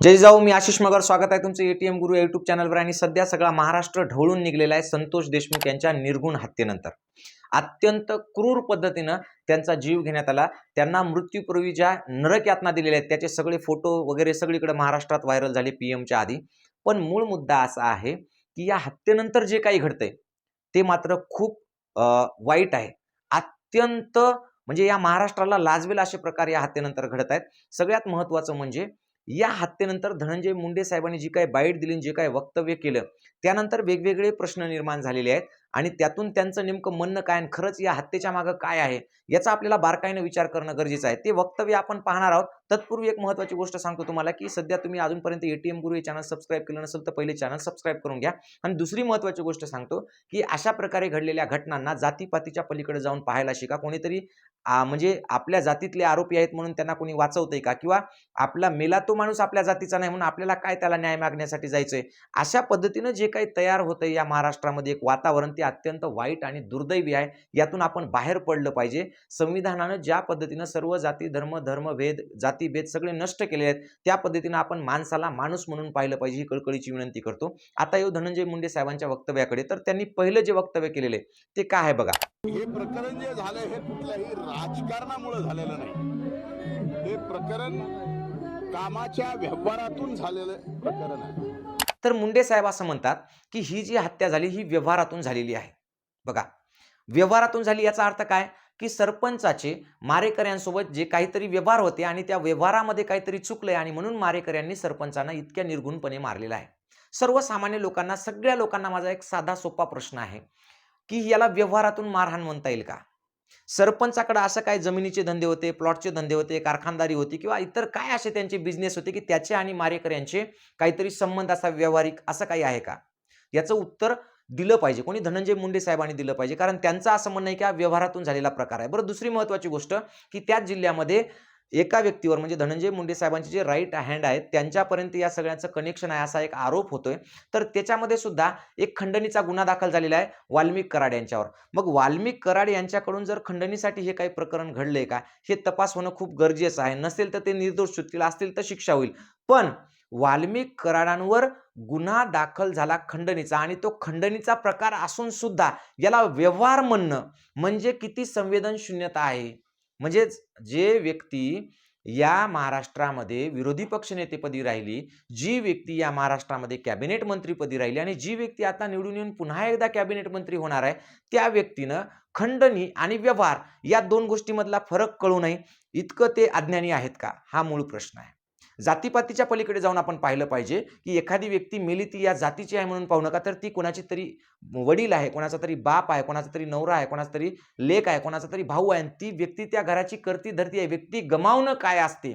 जय जाऊ मी आशिष मगर. स्वागत आहे तुमचं एटीएम गुरु युट्यूब चॅनलवर आणि सध्या सगळा महाराष्ट्र ढवळून निघलेला आहे संतोष देशमुख यांच्या निर्गुण हत्येनंतर. अत्यंत क्रूर पद्धतीनं त्यांचा जीव घेण्यात आला. त्यांना मृत्यूपूर्वी ज्या नरक यातना दिलेल्या आहेत त्याचे सगळे फोटो वगैरे सगळीकडे महाराष्ट्रात व्हायरल झाले पीएमच्या आधी. पण मूळ मुद्दा असा आहे की या हत्येनंतर जे काही घडतंय ते मात्र खूप वाईट आहे. अत्यंत म्हणजे या महाराष्ट्राला लाजवेल असे प्रकार या हत्येनंतर घडत आहेत. सगळ्यात महत्त्वाचं म्हणजे या हत्येनंतर धनंजय मुंडे साहेबांनी जी काय बाईट दिली जे काय वक्तव्य केलं त्यानंतर वेगवेगळे प्रश्न निर्माण झालेले आहेत आणि त्यातून त्यांचं नेमकं म्हणणं काय आणि खरंच या हत्येच्या मागं काय आहे याचा आपल्याला बारकाईनं विचार करणं गरजेचं आहे. ते वक्तव्य आपण पाहणार आहोत. तत्पूर्वी एक महत्त्वाची गोष्ट सांगतो तुम्हाला की सध्या तुम्ही अजूनपर्यंत एटीएम गुरु हे चॅनल सबस्क्राईब केलं नसेल तर पहिले चॅनल सबस्क्राईब करून घ्या. आणि दुसरी महत्त्वाची गोष्ट सांगतो की अशा प्रकारे घडलेल्या घटनांना जातीपातीच्या पलीकडे जाऊन पाहायला शिका. कोणीतरी म्हणजे आपल्या जातीतले आरोपी आहेत म्हणून त्यांना कोणी वाचवतंय का? किंवा आपला मेला तो माणूस आपल्या जातीचा नाही म्हणून आपल्याला काय त्याला न्याय मागण्यासाठी जायचंय? अशा पद्धतीनं जे काही तयार होतंय या महाराष्ट्रामध्ये एक वातावरण ते अत्यंत वाईट आणि दुर्दैवी आहे. यातून आपण बाहेर पडलं पाहिजे. संविधानानं ज्या पद्धतीनं सर्व जाती धर्म धर्मभेद जातीभेद सगळे नष्ट केले आहेत त्या पद्धतीनं आपण माणसाला माणूस म्हणून पाहिलं पाहिजे ही कळकळीची विनंती करतो. आता येऊ धनंजय मुंडे साहेबांच्या वक्तव्याकडे. तर त्यांनी पहिलं जे वक्तव्य केलेले ते काय आहे बघा? हे प्रकरण जे झालं हे कुठल्याही राजकारणामुळे झालेलं नाही. हे प्रकरण कामाच्या व्यवहारातून झालेलं प्रकरण आहे. तर मुंडे साहेब असं म्हणतात की ही जी हत्या झाली ही व्यवहारातून झालेली आहे. बघा व्यवहारातून झाली याचा अर्थ काय? की सरपंचाचे मारेकऱ्यांसोबत जे काहीतरी व्यवहार होते आणि त्या व्यवहारामध्ये काहीतरी चुकलंय आणि म्हणून मारेकऱ्यांनी सरपंचांना इतक्या निर्गुणपणे मारलेला आहे. सर्वसामान्य लोकांना सगळ्या लोकांना माझा एक साधा सोपा प्रश्न आहे की याला व्यवहारातून मारहाण म्हणता येईल का? सरपंचाकडे असं काय जमिनीचे धंदे होते प्लॉटचे धंदे होते कारखानदारी होती किंवा इतर काय असे त्यांचे बिझनेस होते की त्याचे आणि मारेकर यांचे काहीतरी संबंध असा व्यावहारिक असं काही आहे का? याचं उत्तर दिलं पाहिजे. कोणी? धनंजय मुंडे साहेबांनी दिलं पाहिजे. कारण त्यांचं असं म्हणणं आहे की हा व्यवहारातून झालेला प्रकार आहे. बरं दुसरी महत्त्वाची गोष्ट की त्याच जिल्ह्यामध्ये एका व्यक्तीवर म्हणजे धनंजय मुंडे साहेबांचे जे राईट हँड आहेत त्यांच्यापर्यंत या सगळ्यांचं कनेक्शन आहे असा एक आरोप होतोय. तर त्याच्यामध्ये सुद्धा एक खंडणीचा गुन्हा दाखल झालेला आहे वाल्मिक कराड यांच्यावर. मग वाल्मिक कराड यांच्याकडून जर खंडणीसाठी हे काही प्रकरण घडले का? हे तपास होणं खूप गरजेचं आहे. नसेल तर ते निर्दोष सुटतील असतील तर शिक्षा होईल. पण वाल्मिक कराडांवर गुन्हा दाखल झाला खंडणीचा आणि तो खंडणीचा प्रकार असून सुद्धा याला व्यवहार म्हणणं म्हणजे किती संवेदनशून्यता आहे? म्हणजेच जे व्यक्ती या महाराष्ट्रामध्ये विरोधी पक्षनेतेपदी राहिली जी व्यक्ती या महाराष्ट्रामध्ये कॅबिनेट मंत्रीपदी राहिली आणि जी व्यक्ती आता निवडून येऊन पुन्हा एकदा कॅबिनेट मंत्री होणार आहे त्या व्यक्तीनं खंडणी आणि व्यवहार या दोन गोष्टीमधला फरक कळू नये. इतकं ते अज्ञानी आहेत का? हा मूळ प्रश्न आहे. जातीपातीच्या पलीकडे जाऊन आपण पाहिलं पाहिजे की एखादी व्यक्ती मेली ती या जातीची आहे म्हणून पाहू नका तर ती कोणाची तरी वडील आहे कोणाचा तरी बाप आहे कोणाचा तरी नवरा आहे कोणाचा तरी लेख आहे कोणाचा तरी भाऊ आहे आणि ती व्यक्ती त्या घराची करती धरती आहे व्यक्ती गमावणं काय असते?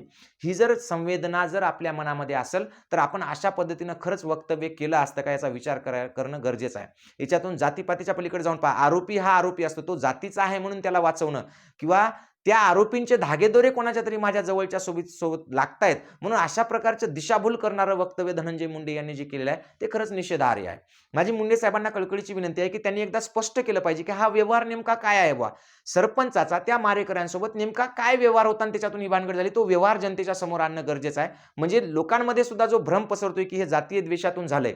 ही जर संवेदना जर आपल्या मनामध्ये असेल तर आपण अशा पद्धतीनं खरंच वक्तव्य केलं असतं का याचा विचार करा करणं गरजेचं आहे. याच्यातून जातीपातीच्या पलीकडे जाऊन पहा. आरोपी हा आरोपी असतो तो जातीचा आहे म्हणून त्याला वाचवणं किंवा त्या आरोपींचे धागेदोरे कोणाच्या तरी माझ्या जवळच्या सोबत सोबत लागतायत? म्हणून अशा प्रकारचं दिशाभूल करणारं वक्तव्य धनंजय मुंडे यांनी जे केलेलं आहे ते खरंच निषेधार्य आहे. माझी मुंडे साहेबांना कळकळीची विनंती आहे की त्यांनी एकदा स्पष्ट केलं पाहिजे की हा व्यवहार नेमका काय आहे बा सरपंचाचा त्या मारेकऱ्यांसोबत नेमका काय व्यवहार होता आणि त्याच्यातून ही भानगड झाली? तो व्यवहार जनतेच्या समोर आणणं गरजेचं आहे. म्हणजे लोकांमध्ये सुद्धा जो भ्रम पसरतोय की हे जातीय द्वेषातून झालंय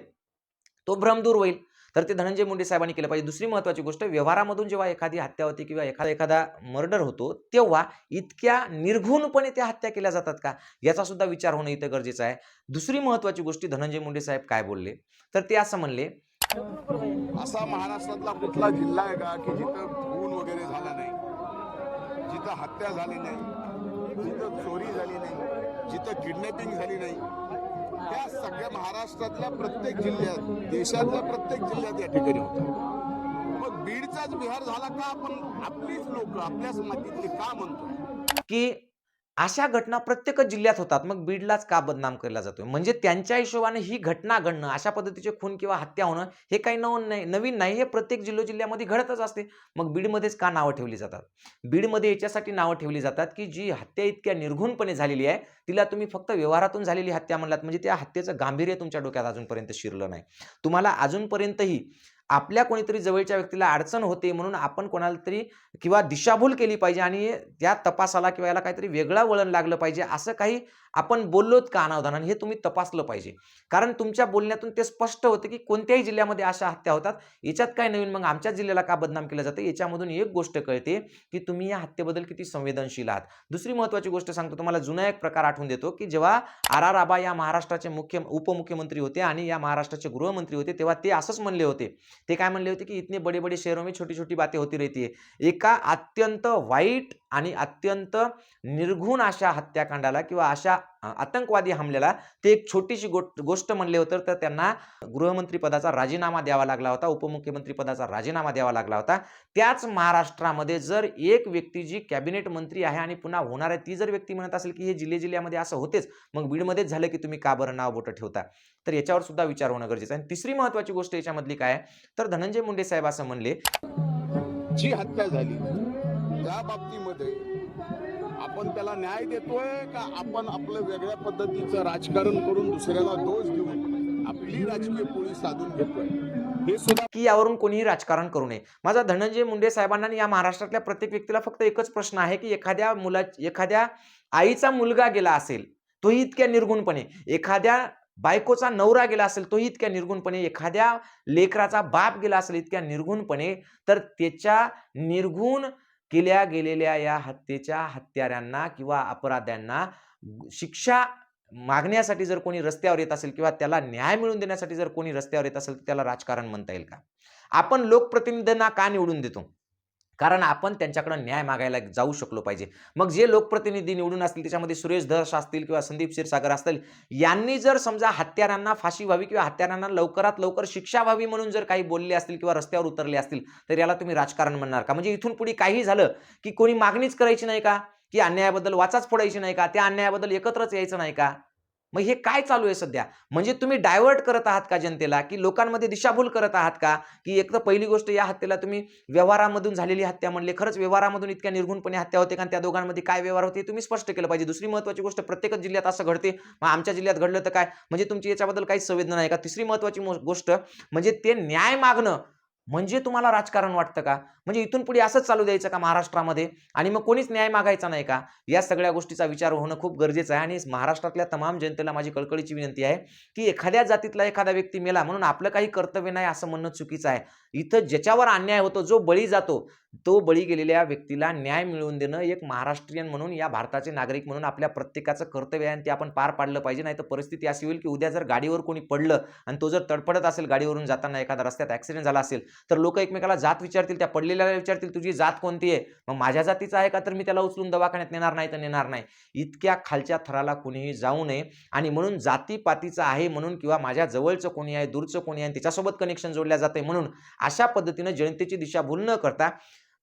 तो भ्रम दूर होईल. तर ते धनंजय मुंडे साहेबांनी केलं पाहिजे. दुसरी महत्त्वाची गोष्ट व्यवहारामधून जेव्हा एखादी हत्या होते किंवा एखादा एखादा मर्डर होतो तेव्हा इतक्या निर्घुणपणे त्या हत्या केल्या जातात का? याचा सुद्धा विचार होणं इथं गरजेचं आहे. दुसरी महत्त्वाची गोष्टी धनंजय मुंडे साहेब काय बोलले? तर ते असं म्हणले असा महाराष्ट्रातला कुठला जिल्हा आहे का की जिथं खून वगैरे झाला नाही? जिथं हत्या झाली नाही? जिथं चोरी झाली नाही? जिथं किडनॅपिंग झाली नाही? त्या सगळ्या महाराष्ट्रातल्या प्रत्येक जिल्ह्यात देशातल्या प्रत्येक जिल्ह्यात या ठिकाणी होतं मग बीडचाच बिहार झाला का आपण आपलीच लोक आपल्याच मातीतली का म्हणतो की अशा घटना प्रत्येक जिल्ह्यात होतात. मग बीडलाच का बदनाम केला जातोय? म्हणजे त्यांच्या हिशोबाने ही घटना घडणं अशा पद्धतीचे खून किंवा हत्या होणं हे काही नवं नाही नवीन नाही. हे प्रत्येक जिल्ह्यामध्ये घडतच असते. मग बीडमध्येच का नावं ठेवली जातात? बीडमध्ये याच्यासाठी नावं ठेवली जातात की जी हत्या इतक्या निर्घुणपणे झालेली आहे तिला तुम्ही फक्त व्यवहारातून झालेली हत्या म्हणलात. म्हणजे त्या हत्येचं गांभीर्य तुमच्या डोक्यात अजूनपर्यंत शिरलं नाही. तुम्हाला अजूनपर्यंतही आपल्या कोणीतरी जवळच्या व्यक्तीला अडचण होते म्हणून आपण कोणाला तरी किंवा दिशाभूल केली पाहिजे आणि त्या तपासाला किंवा याला काहीतरी वेगळा वळण लागलं पाहिजे असं काही आपण बोललोत का अनावधानाने? हे तुम्ही तपासलं पाहिजे. कारण तुमच्या बोलण्यातून ते स्पष्ट होते की कोणत्याही जिल्ह्यामध्ये अशा हत्या होतात. याच्यात काय नवीन? मग आमच्या जिल्ह्याला का बदनाम केलं जातं? याच्यामधून एक गोष्ट कळते की तुम्ही या हत्येबद्दल किती संवेदनशील आहात. दुसरी महत्त्वाची गोष्ट सांगतो तुम्हाला जुना एक प्रकार आठवून देतो की जेव्हा आर आर आबा या महाराष्ट्राचे मुख्य उपमुख्यमंत्री होते आणि या महाराष्ट्राचे गृहमंत्री होते तेव्हा ते असंच म्हणले होते ते काय म्हणले होते की इतने बडे बडे शहरों में छोटी छोटी बातें होती रहती है। एका अत्यंत वाईट आणि अत्यंत निर्घुण अशा हत्याकांडाला किंवा अशा आतंकवादी हमल्याला ते एक छोटीशी गोट गोष्ट म्हणले होतं. तर त्यांना गृहमंत्री पदाचा राजीनामा द्यावा लागला होता उपमुख्यमंत्री पदाचा राजीनामा द्यावा लागला होता. त्याच महाराष्ट्रामध्ये जर एक व्यक्ती जी कॅबिनेट मंत्री आहे आणि पुन्हा होणार आहे ती जर व्यक्ती म्हणत असेल की हे जिल्हे जिल्ह्यामध्ये असं होतेच मग बीडमध्येच झालं की तुम्ही का बरं नाव बोटं ठेवता? तर याच्यावर सुद्धा विचार होणं गरजेचं आहे. आणि तिसरी महत्वाची गोष्ट याच्यामधली काय आहे? तर धनंजय मुंडे साहेब असं म्हणले जी हत्या झाली त्या बाबतीमध्ये आपण त्याला न्याय देतोय का आपण आपलं वेगळ्या पद्धतीचं राजकारण करून दुसऱ्याला दोष देऊन आपली राजकीय पोळी साधून घेतोय? हे सुद्धा की यावरून कोणीही राजकारण करू नये. माझा धनंजय मुंडे साहेबांना आणि या महाराष्ट्रातल्या प्रत्येक व्यक्तीला फक्त एकच प्रश्न आहे की एखाद्या मुला एखाद्या आईचा मुलगा गेला असेल तोही इतक्या निर्गुणपणे एखाद्या बायकोचा नवरा गेला असेल तो इतक्या निर्गुणपणे एखाद्या लेकराचा बाप गेला असेल इतक्या निर्गुणपणे तर त्याच्या निर्गुण केल्या गेलेल्या या हत्येच्या हत्याऱ्यांना किंवा अपराध्यांना शिक्षा मागण्यासाठी जर कोणी रस्त्यावर येत असेल किंवा त्याला न्याय मिळवून देण्यासाठी जर कोणी रस्त्यावर येत असेल तर त्याला राजकारण म्हणता येईल का? आपण लोकप्रतिनिधींना का निवडून देतो? कारण आपण त्यांच्याकडं न्याय मागायला जाऊ शकलो पाहिजे. मग जे लोकप्रतिनिधी निवडून असतील त्याच्यामध्ये सुरेश धस असतील किंवा संदीप क्षीरसागर असतील यांनी जर समजा हत्यारांना फाशी व्हावी किंवा हत्यारांना लवकरात लवकर शिक्षा व्हावी म्हणून जर काही बोलले असतील किंवा रस्त्यावर उतरले असतील तर याला तुम्ही राजकारण म्हणणार का? म्हणजे इथून पुढे काही झालं की कोणी मागणीच करायची नाही का? की अन्यायाबद्दल वाचाच फोडायची नाही का? त्या अन्यायाबद्दल एकत्रच यायचं नाही का? मग हे काय चालू आहे सध्या? म्हणजे तुम्ही डायव्हर्ट करत आहात का जनतेला? की लोकांमध्ये दिशाभूल करत आहात का? की एक तर पहिली गोष्ट या हत्येला तुम्ही व्यवहारामधून झालेली हत्या म्हणले. खरंच व्यवहारामधून इतक्या निर्गुणपणे हत्या होते कारण त्या दोघांमध्ये काय व्यवहार होते हे तुम्ही स्पष्ट केलं पाहिजे. दुसरी महत्वाची गोष्ट प्रत्येकच जिल्ह्यात असं घडते. मग आमच्या जिल्ह्यात घडलं तर काय? म्हणजे तुमची याच्याबद्दल काही संवेदना नाही का? तिसरी महत्वाची गोष्ट म्हणजे ते न्याय मागणं. म्हणजे तुम्हाला राजकारण वाटतं का? म्हणजे इथून पुढे असंच चालू द्यायचं का महाराष्ट्रामध्ये? आणि मग कोणीच न्याय मागायचा नाही का? या सगळ्या गोष्टीचा विचार होणं खूप गरजेचं आहे. आणि महाराष्ट्रातल्या तमाम जनतेला माझी कळकळीची विनंती आहे की एखाद्या जातीतला एखादा व्यक्ती मेला म्हणून आपलं काही कर्तव्य नाही असं म्हणणं चुकीचं आहे. इथं ज्याच्यावर अन्याय होतो जो बळी जातो तो बळी गेलेल्या व्यक्तीला न्याय मिळवून देणं एक महाराष्ट्रीयन म्हणून या भारताचे नागरिक म्हणून आपल्या प्रत्येकाचं कर्तव्य आहे आणि ते आपण पार पाडलं पाहिजे. नाही तर परिस्थिती अशी होईल की उद्या जर गाडीवर कोणी पडलं आणि तो जर तडफडत असेल गाडीवरून जाताना एखादा रस्त्यात ॲक्सिडेंट झाला असेल तर लोक एकमेकाला जात विचारतील त्या पडलेल्याला विचारतील तुझी जात कोणती आहे? मग माझ्या जातीचा आहे का? तर मी त्याला उचलून दवाखान्यात नेणार नाही तर नेणार नाही. इतक्या खालच्या थराला कोणीही जाऊ नये. आणि म्हणून जातीपातीचं आहे म्हणून किंवा माझ्या जवळचं कोणी आहे दूरचं कोणी आहे आणि त्याच्यासोबत कनेक्शन जोडल्या जाते म्हणून अशा पद्धतीनं जनतेची दिशाभूल न करता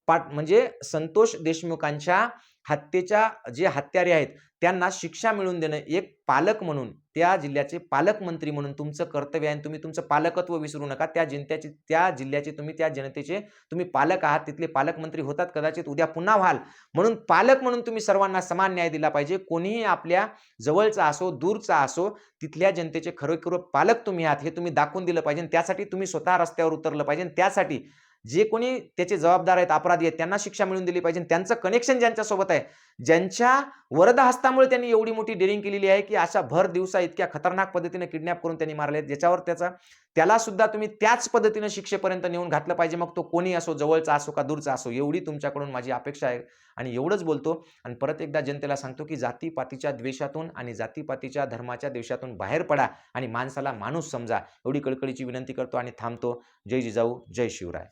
पाठ म्हणजे संतोष देशमुखांच्या हत्येच्या जे हत्यारे आहेत त्यांना शिक्षा मिळवून देणं एक पालक म्हणून त्या जिल्ह्याचे पालकमंत्री म्हणून तुमचं कर्तव्य आहे आणि तुम्ही तुमचं पालकत्व विसरू नका. त्या जनतेचे त्या जिल्ह्याचे तुम्ही त्या जनतेचे तुम्ही पालक आहात तिथले पालकमंत्री होतात कदाचित उद्या पुन्हा व्हाल. म्हणून पालक म्हणून तुम्ही सर्वांना समान न्याय दिला पाहिजे. कोणीही आपल्या जवळचा असो दूरचा असो तिथल्या जनतेचे खरोखर पालक तुम्ही आहात हे तुम्ही दाखवून दिलं पाहिजे त्यासाठी तुम्ही स्वतः रस्त्यावर उतरलं पाहिजे त्यासाठी जे कोणी त्याचे जबाबदार आहेत अपराधी आहेत त्यांना शिक्षा मिळवून दिली पाहिजे. त्यांचं कनेक्शन ज्यांच्यासोबत आहे ज्यांच्या वरद हस्तामुळे त्यांनी एवढी मोठी डेअरिंग केलेली आहे की अशा भर दिवसा इतक्या खतरनाक पद्धतीने किडनॅप करून त्यांनी मारले आहेत. ज्याच्यावर त्याचा त्याला सुद्धा तुम्ही त्याच पद्धतीनं शिक्षेपर्यंत नेऊन घातलं पाहिजे. मग तो कोणी असो जवळचा असो का दूरचा असो एवढी तुमच्याकडून माझी अपेक्षा आहे. आणि एवढंच बोलतो. आणि परत एकदा जनतेला सांगतो की जातीपातीच्या द्वेषातून आणि जातीपातीच्या धर्माच्या द्वेषातून बाहेर पडा आणि माणसाला माणूस समजा. एवढी कळकळीची विनंती करतो आणि थांबतो. जय जिजाऊ जय शिवराय.